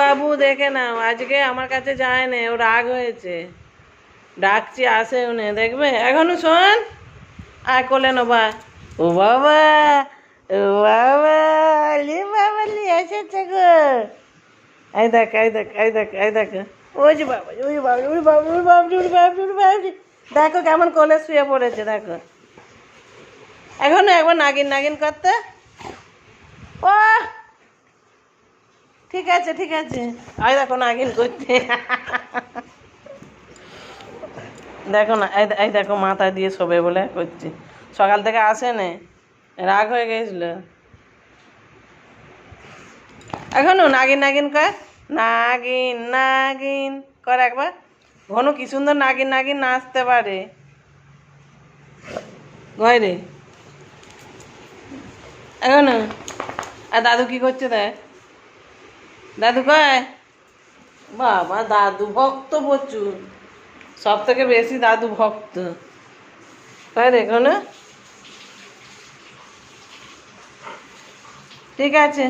বাবু, দেখে নাও, আজকে আমার কাছে যায় না, ও রাগ হয়েছে। ডাকছি আসে উনি দেখবে? এখনও শোন। আয়, কোলে নেবা ও বাবা ও বাবা লি বাবা লি এসেছে গো। এই দেখ এই দেখ এই দেখ এই দেখ। ওই যে বাবা, ওই বাবা ওই বাবা ওই বাবা ওই বাবা ওই বাবা দেখো কেমন কোলে শুয়ে পড়েছে, দেখো। এখনও একবার নাগিন নাগিন করতে? ও ঠিক আছে ঠিক আছে। আই দেখো না নাগিন করতে। দেখো না, এই দেখো মাথা দিয়ে শোবে বলে করছি। সকাল থেকে আসে নে, রাগ হয়ে গেছিল। এখনও নাগিন নাগিন কর নাগিন নাগিন। কর একবার। ঘন কি সুন্দর নাগিন নাগিন নাচতে পারে। ঘরে এখনও আর দাদু কি করছে দেখ? দাদু কয় বাবা, দাদু ভক্ত প্রচুর। সব থেকে বেশি দাদু ভক্ত। তাই দেখো না ঠিক আছে।